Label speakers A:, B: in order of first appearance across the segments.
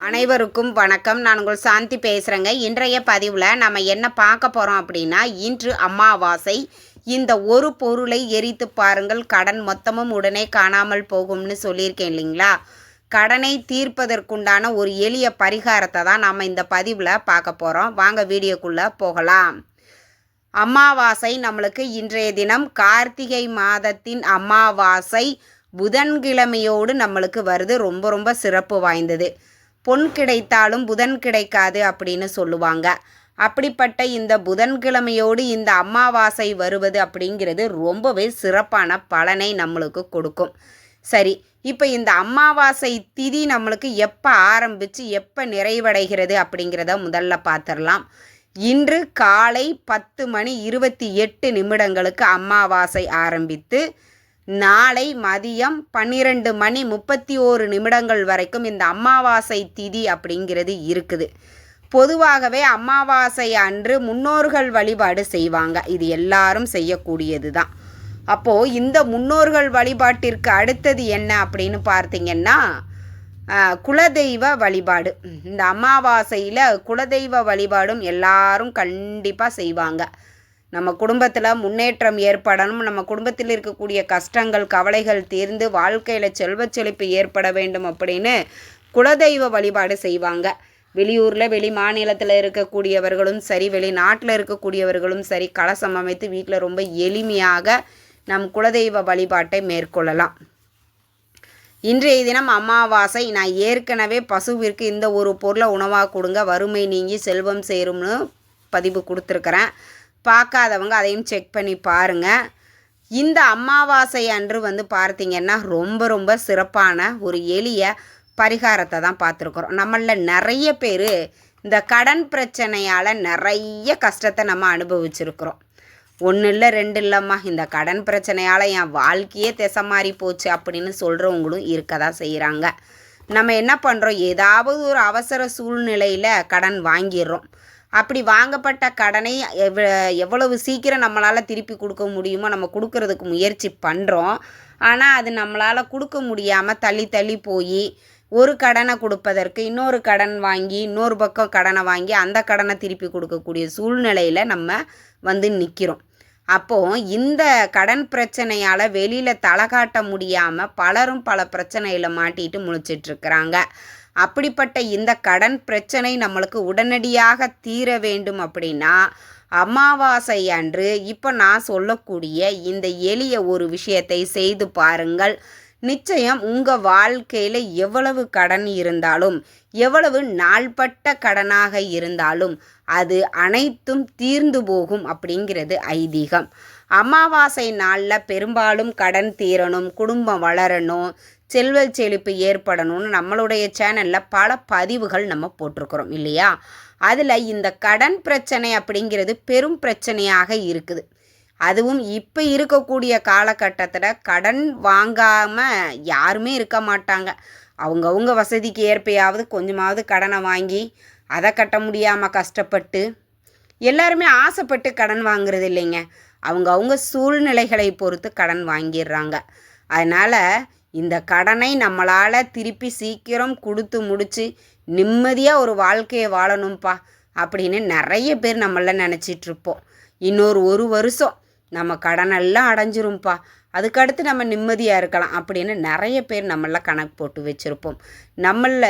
A: அனைவருக்கும் வணக்கம். நான் உங்கள் சாந்தி பேசுகிறேங்க இன்றைய பதிவில் நம்ம என்ன பார்க்க போகிறோம் அப்படின்னா இன்று அமாவாசை. இந்த ஒரு பொருளை எரித்து பாருங்கள். கடன் மொத்தமும் உடனே காணாமல் போகும்னு சொல்லியிருக்கேன் இல்லைங்களா? கடனை தீர்ப்பதற்குண்டான ஒரு எளிய பரிகாரத்தை தான் நம்ம இந்த பதிவில் பார்க்க போகிறோம் வாங்க வீடியோக்குள்ளே போகலாம். அமாவாசை நம்மளுக்கு இன்றைய தினம் கார்த்திகை மாதத்தின் அமாவாசை புதன்கிழமையோடு நம்மளுக்கு வருது. ரொம்ப ரொம்ப சிறப்பு வாய்ந்தது. பொன் கிடைத்தாலும் புதன் கிடைக்காது அப்படின்னு சொல்லுவாங்க. அப்படிப்பட்ட இந்த புதன்கிழமையோடு இந்த அமாவாசை வருவது அப்படிங்கிறது ரொம்பவே சிறப்பான பலனை நம்மளுக்கு கொடுக்கும். சரி இப்போ இந்த அமாவாசை திதி நம்மளுக்கு எப்போ ஆரம்பித்து எப்போ நிறைவடைகிறது அப்படிங்கிறத முதல்ல பார்த்துடலாம் இன்று காலை பத்து மணி இருபத்தி எட்டு நிமிடங்களுக்கு அமாவாசை ஆரம்பித்து நாளை மதியம் பன்னிரெண்டு மணி முப்பத்தி ஓரு நிமிடங்கள் வரைக்கும் இந்த அமாவாசை திதி அப்படிங்கிறது இருக்குது. பொதுவாகவே அமாவாசை அன்று முன்னோர்கள் வழிபாடு செய்வாங்க. இது எல்லாரும் செய்யக்கூடியது தான் அப்போது இந்த முன்னோர்கள் வழிபாட்டிற்கு அடுத்தது என்ன அப்படின்னு பார்த்தீங்கன்னா குலதெய்வ வழிபாடு. இந்த அமாவாசையில் குலதெய்வ வழிபாடும் எல்லாரும் கண்டிப்பாக செய்வாங்க. நம்ம குடும்பத்தில் முன்னேற்றம் ஏற்படணும் நம்ம குடும்பத்தில் இருக்கக்கூடிய கஷ்டங்கள் கவலைகள் தீர்ந்து வாழ்க்கையில் செல்வச் செழிப்பு ஏற்பட வேண்டும் அப்படின்னு குலதெய்வ வழிபாடு செய்வாங்க. வெளியூரில் வெளி மாநிலத்தில் இருக்கக்கூடியவர்களும் சரி வெளிநாட்டில் இருக்கக்கூடியவர்களும் சரி கலசம் அமைத்து வீட்டில் ரொம்ப எளிமையாக நம் குலதெய்வ வழிபாட்டை மேற்கொள்ளலாம். இன்றைய தினம் அமாவாசை. நான் ஏற்கனவே பசுவிற்கு இந்த ஒரு பொருளை உணவாக கொடுங்க வறுமை நீங்கி செல்வம் சேரும்னு பதிவு கொடுத்துருக்குறேன். பார்க்காதவங்க அதையும் செக் பண்ணி பாருங்கள் இந்த அமாவாசை அன்று வந்து பார்த்திங்கன்னா ரொம்ப ரொம்ப சிறப்பான ஒரு எளிய பரிகாரத்தை தான் பார்த்துருக்குறோம். நம்மளில் நிறைய பேர் இந்த கடன் பிரச்சனையால் நிறைய கஷ்டத்தை நம்ம அனுபவிச்சிருக்கிறோம். ஒன்று இல்லை ரெண்டு இல்லைம்மா. இந்த கடன் பிரச்சனையால் என் வாழ்க்கையே திசை மாறி போச்சு அப்படின்னு சொல்கிறவங்களும் இருக்க தான் செய்கிறாங்க நம்ம என்ன பண்ணுறோம் ஏதாவது ஒரு அவசர சூழ்நிலையில் கடன் வாங்கிடுறோம். அப்படி வாங்கப்பட்ட கடனை எவ் எவ்வளவு சீக்கிரம் நம்மளால் திருப்பி கொடுக்க முடியுமோ நம்ம கொடுக்கறதுக்கு முயற்சி பண்ணுறோம் ஆனால் அது நம்மளால் கொடுக்க முடியாமல் தள்ளி தள்ளி போய் ஒரு கடனை கொடுப்பதற்கு இன்னொரு கடன் வாங்கி இன்னொரு பக்கம் கடனை வாங்கி அந்த கடனை திருப்பி கொடுக்கக்கூடிய சூழ்நிலையில் நம்ம வந்து நிற்கிறோம் அப்போது இந்த கடன் பிரச்சனையால் வெளியில் தலை காட்ட முடியாமல் பலரும் பல பிரச்சனையில் மாட்டிட்டு முழிச்சிட்ருக்கிறாங்க அப்படிப்பட்ட இந்த கடன் பிரச்சனை நம்மளுக்கு உடனடியாக தீர வேண்டும் அப்படின்னா அமாவாசை அன்று இப்போ நான் சொல்லக்கூடிய இந்த எளிய ஒரு விஷயத்தை செய்து பாருங்கள். நிச்சயம் உங்கள் வாழ்க்கையில் எவ்வளவு கடன் இருந்தாலும் எவ்வளவு நாள்பட்ட கடனாக இருந்தாலும் அது அனைத்தும் தீர்ந்து போகும் அப்படிங்கிறது ஐதீகம். அமாவாசை நாளில் பெரும்பாலும் கடன் தீரணும் குடும்பம் வளரணும் செல்வ செழிப்பு ஏற்படணும்னு நம்மளுடைய சேனலில் பல பதிவுகள் நம்ம போட்டிருக்கிறோம் இல்லையா? அதில் இந்த கடன் பிரச்சனை அப்படிங்கிறது பெரும் பிரச்சனையாக இருக்குது. அதுவும் இப்போ இருக்கக்கூடிய காலகட்டத்தில் கடன் வாங்காமல் யாருமே இருக்க மாட்டாங்க. அவங்கவுங்க வசதிக்கு ஏற்பையாவது கொஞ்சமாவது கடனை வாங்கி அதை கட்ட முடியாமல் கஷ்டப்பட்டு எல்லாருமே ஆசைப்பட்டு கடன் வாங்குறது இல்லைங்க. அவங்கவுங்க சூழ்நிலைகளை பொறுத்து கடன் வாங்கிடுறாங்க. அதனால் இந்த கடனை நம்மளால் திருப்பி சீக்கிரம் கொடுத்து முடித்து நிம்மதியாக ஒரு வாழ்க்கையை வாழணும்ப்பா அப்படின்னு நிறைய பேர் நம்மள நினச்சிட்டு இருப்போம். இன்னொரு ஒரு வருஷம் நம்ம கடனெல்லாம் அடைஞ்சிரும்ப்பா அதுக்கடுத்து நம்ம நிம்மதியாக இருக்கலாம் அப்படின்னு நிறைய பேர் நம்மள கணக்கு போட்டு வச்சுருப்போம். நம்மள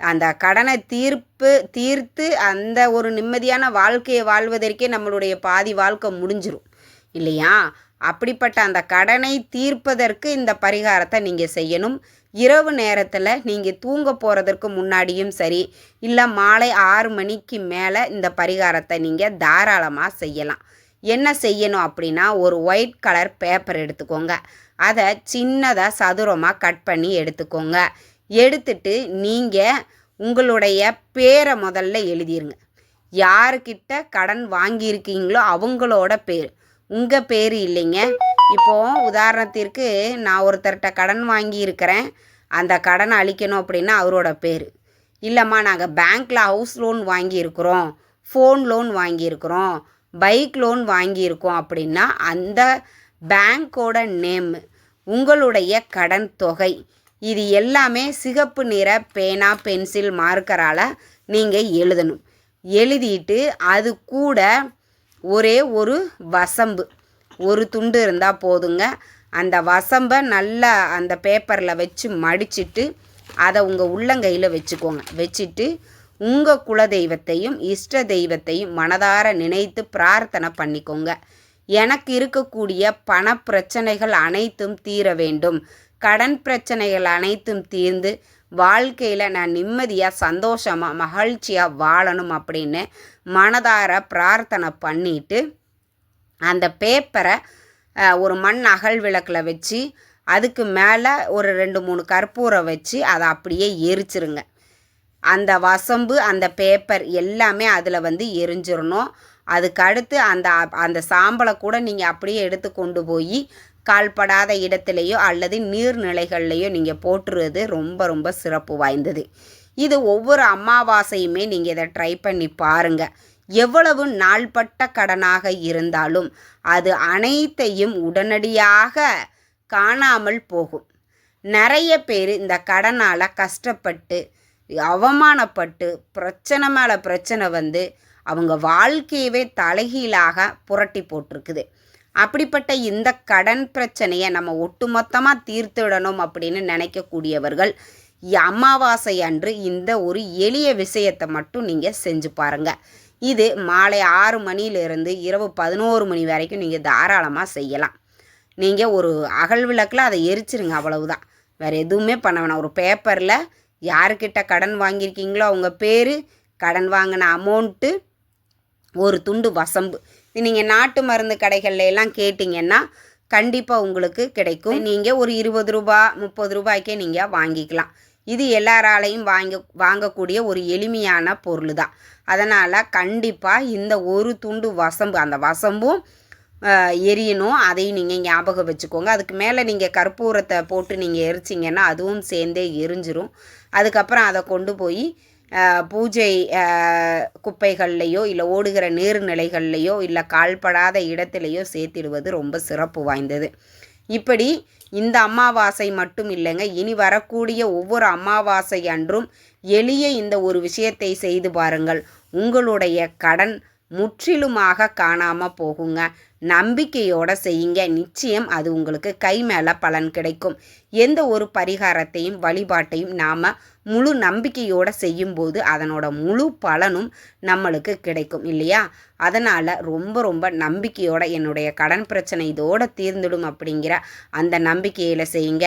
A: அந்த கடனை தீர்ப்பு தீர்த்து அந்த ஒரு நிம்மதியான வாழ்க்கையை வாழ்வதற்கே நம்மளுடைய பாதி வாழ்க்கை முடிஞ்சிரும். இல்லையா? அப்படிப்பட்ட அந்த கடனை தீர்ப்பதற்கு இந்த பரிகாரத்தை நீங்கள் செய்யணும். இரவு நேரத்தில் நீங்கள் தூங்க போகிறதற்கு முன்னாடியும் சரி இல்லை மாலை ஆறு மணிக்கு மேலே இந்த பரிகாரத்தை நீங்கள் தாராளமாக செய்யலாம். என்ன செய்யணும் அப்படின்னா ஒரு ஒயிட் கலர் பேப்பர் எடுத்துக்கோங்க. அதை சின்னதாக சதுரமாக கட் பண்ணி எடுத்துக்கோங்க. எடுத்துட்டு நீங்கள் உங்களுடைய பேரை முதல்ல எழுதிருங்க. யாருக்கிட்ட கடன் வாங்கியிருக்கீங்களோ அவங்களோட பேர். உங்கள் பேர் இல்லைங்க. இப்போது உதாரணத்திற்கு நான் ஒருத்தர்கிட்ட கடன் வாங்கியிருக்கிறேன். அந்த கடனை அழிக்கணும் அப்படின்னா அவரோட பேர். இல்லைம்மா நாங்கள் பேங்க்கில் ஹவுஸ் லோன் வாங்கியிருக்கிறோம். ஃபோன் லோன் வாங்கியிருக்கிறோம். பைக் லோன் வாங்கியிருக்கோம் அப்படின்னா அந்த பேங்க்கோட நேம் உங்களுடைய கடன் தொகை இது எல்லாமே சிகப்பு நிற பேனா பென்சில் மார்க்கரால் நீங்கள் எழுதணும். எழுதிட்டு அது கூட ஒரே ஒரு வசம்பு. ஒரு துண்டு இருந்தால் போதுங்க. அந்த வசம்பை நல்லா அந்த பேப்பரில் வச்சு மடிச்சிட்டு அதை உங்கள் உள்ளங்கையில் வச்சுக்கோங்க. வச்சுட்டு உங்கள் குல தெய்வத்தையும் இஷ்ட தெய்வத்தையும் மனதார நினைத்து பிரார்த்தனை பண்ணிக்கோங்க. எனக்கு இருக்கக்கூடிய பண பிரச்சனைகள் அனைத்தும் தீர வேண்டும். கடன் பிரச்சனைகள் அனைத்தும் தீர்ந்து வாழ்க்கையில் நான் நிம்மதியாக சந்தோஷமாக மகிழ்ச்சியாக வாழணும் அப்படின்னு மனதார பிரார்த்தனை பண்ணிட்டு அந்த பேப்பரை ஒரு மண் அகல் விளக்கில் வச்சு அதுக்கு மேலே ஒரு ரெண்டு மூணு கற்பூரம் வச்சு அதை அப்படியே எரிச்சிருங்க. அந்த வசம்பு அந்த பேப்பர் எல்லாமே அதில் வந்து எரிஞ்சிடணும் அதுக்கு அடுத்து அந்த அந்த சாம்பலை கூட நீங்கள் அப்படியே எடுத்து கொண்டு போய் கால்படாத இடத்துலையோ அல்லது நீர்நிலைகள்லையோ நீங்கள் போட்டுறது ரொம்ப ரொம்ப சிறப்பு வாய்ந்தது. இது ஒவ்வொரு அமாவாசையுமே நீங்கள் இதை ட்ரை பண்ணி பாருங்கள் எவ்வளவு நாள்பட்ட கடனாக இருந்தாலும் அது அனைத்தையும் உடனடியாக காணாமல் போகும். நிறைய பேர் இந்த கடனால் கஷ்டப்பட்டு அவமானப்பட்டு பிரச்சனை மேலே பிரச்சனை வந்து அவங்க வாழ்க்கையவே தலைகீழாக புரட்டி போட்டிருக்குது. அப்படிப்பட்ட இந்த கடன் பிரச்சனையை நம்ம ஒட்டுமொத்தமாக தீர்த்துடணும் அப்படின்னு நினைக்கக்கூடியவர்கள் அமாவாசை அன்று இந்த ஒரு எளிய விஷயத்தை மட்டும் நீங்கள் செஞ்சு பாருங்கள் இது மாலை ஆறு மணியிலிருந்து இரவு பதினோரு மணி வரைக்கும் நீங்கள் தாராளமாக செய்யலாம். நீங்கள் ஒரு அகல் விளக்கில் அதை எரிச்சிருங்க அவ்வளவுதான். வேறு எதுவுமே பண்ண வேணாம். ஒரு பேப்பரில் யாருக்கிட்ட கடன் வாங்கியிருக்கீங்களோ அவங்க பேர் கடன் வாங்கின அமௌண்ட்டு ஒரு துண்டு வசம்பு. இது நீங்கள் நாட்டு மருந்து கடைகளில் எல்லாம் கேட்டிங்கன்னா கண்டிப்பாக உங்களுக்கு கிடைக்கும். நீங்கள் ஒரு இருபது ரூபா முப்பது ரூபாய்க்கே நீங்கள் வாங்கிக்கலாம். இது எல்லாராலையும் வாங்க வாங்கக்கூடிய ஒரு எளிமையான பொருள் தான். அதனால் கண்டிப்பாக இந்த ஒரு துண்டு வசம்பு அந்த வசம்பும் எரியணும். அதையும் நீங்கள் ஞாபகம் வச்சுக்கோங்க. அதுக்கு மேலே நீங்கள் கற்பூரத்தை போட்டு நீங்கள் எரிச்சிங்கன்னா அதுவும் சேர்ந்தே எரிஞ்சிரும். அதுக்கப்புறம் அதை கொண்டு போய் பூஜை குப்பைகள்லையோ இல்லை ஓடுகிற நீர்நிலைகள்லையோ இல்லை கால்படாத இடத்துலையோ சேர்த்திடுவது ரொம்ப சிறப்பு வாய்ந்தது. இப்படி இந்த அமாவாசை மட்டும் இல்லைங்க. இனி வரக்கூடிய ஒவ்வொரு அமாவாசை அன்றும் எளிய இந்த ஒரு விஷயத்தை செய்து பாருங்கள். உங்களுடைய கடன் முற்றிலுமாக காணாமல் போகுங்க. நம்பிக்கையோட செய்யுங்க. நிச்சயம் அது உங்களுக்கு கை மேலே பலன் கிடைக்கும். எந்த ஒரு பரிகாரத்தையும் வழிபாட்டையும் நாம் முழு நம்பிக்கையோடு செய்யும்போது அதனோட முழு பலனும் நம்மளுக்கு கிடைக்கும் இல்லையா? அதனால் ரொம்ப ரொம்ப நம்பிக்கையோட என்னுடைய கடன் பிரச்சனை இதோட தீர்ந்துடும் அப்படிங்கிற அந்த நம்பிக்கையில் செய்யுங்க.